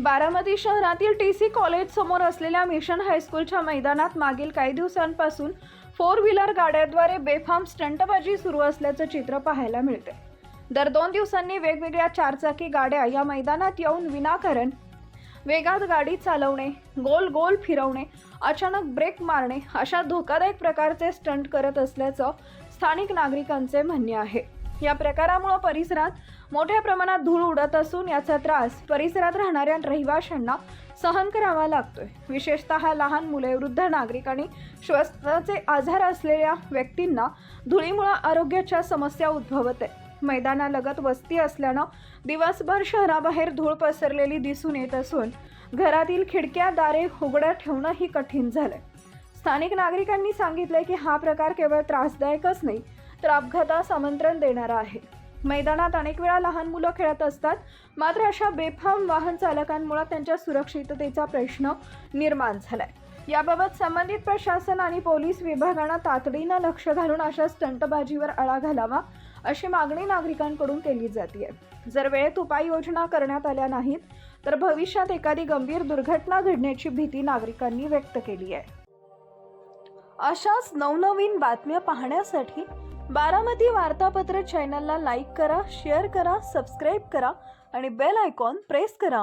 बारामती शहरातील T C college समोर असलेल्या मिशन हायस्कूलच्या मैदानात मागील काही दिवसांपासून फोर व्हीलर गाड्याद्वारे बेफाम स्टंटबाजी सुरू असल्याचं चित्र पाहायला मिळते दर दोन दिवसांनी वेगवेगळ्या चारचाकी गाड्या या मैदानात येऊन विनाकारण वेगात गाडी चालवणे गोल गोल फिरवणे अचानक ब्रेक मारणे अशा धोकादायक प्रकारचे स्टंट करत असल्याचं स्थानिक नागरिकांचे म्हणणे आहे. या प्रकारामुळे परिसरात मोठ्या प्रमाणात धूळ उडत असून याचा त्रास परिसरात राहणाऱ्या रहिवाशांना सहन करावा लागतोय. विशेषतः लहान मुले वृद्ध नागरिक आणि श्वसनाचे आजार असलेल्या व्यक्तींना धुळीमुळे आरोग्याच्या समस्या उद्भवत आहे मैदानालगत वस्ती असल्यानं दिवसभर शहराबाहेर धूळ पसरलेली दिसून येत असून घरातील खिडक्या दारे उघड्या ठेवणंही कठीण झालंय. स्थानिक नागरिकांनी सांगितलंय की हा प्रकार केवळ त्रासदायकच नाही तर अपघातास आमंत्रण देणारा आहे. मैदानात अनेक वेळा लहान मुलं खेळत असतात मात्र अशा बेफाम वाहन चालकांमुळे त्यांच्या सुरक्षिततेचा प्रश्न निर्माण झालाय. याबाबत संबंधित प्रशासन आणि पोलीस विभागानं तातडीनं लक्ष घालून अशा स्टंटबाजीवर आळा घालावा अशी मागणी नागरिकांकडून केली जाते जर वेळेत उपाययोजना करण्यात आल्या नाहीत तर भविष्यात एखादी गंभीर दुर्घटना घडण्याची भीती नागरिकांनी व्यक्त केली आहे. अशाच नवनवीन बातम्या पाहण्यासाठी बारामती वार्तापत्र चॅनलला लाईक करा शेअर करा सबस्क्राईब करा आणि बेल आयकॉन प्रेस करा.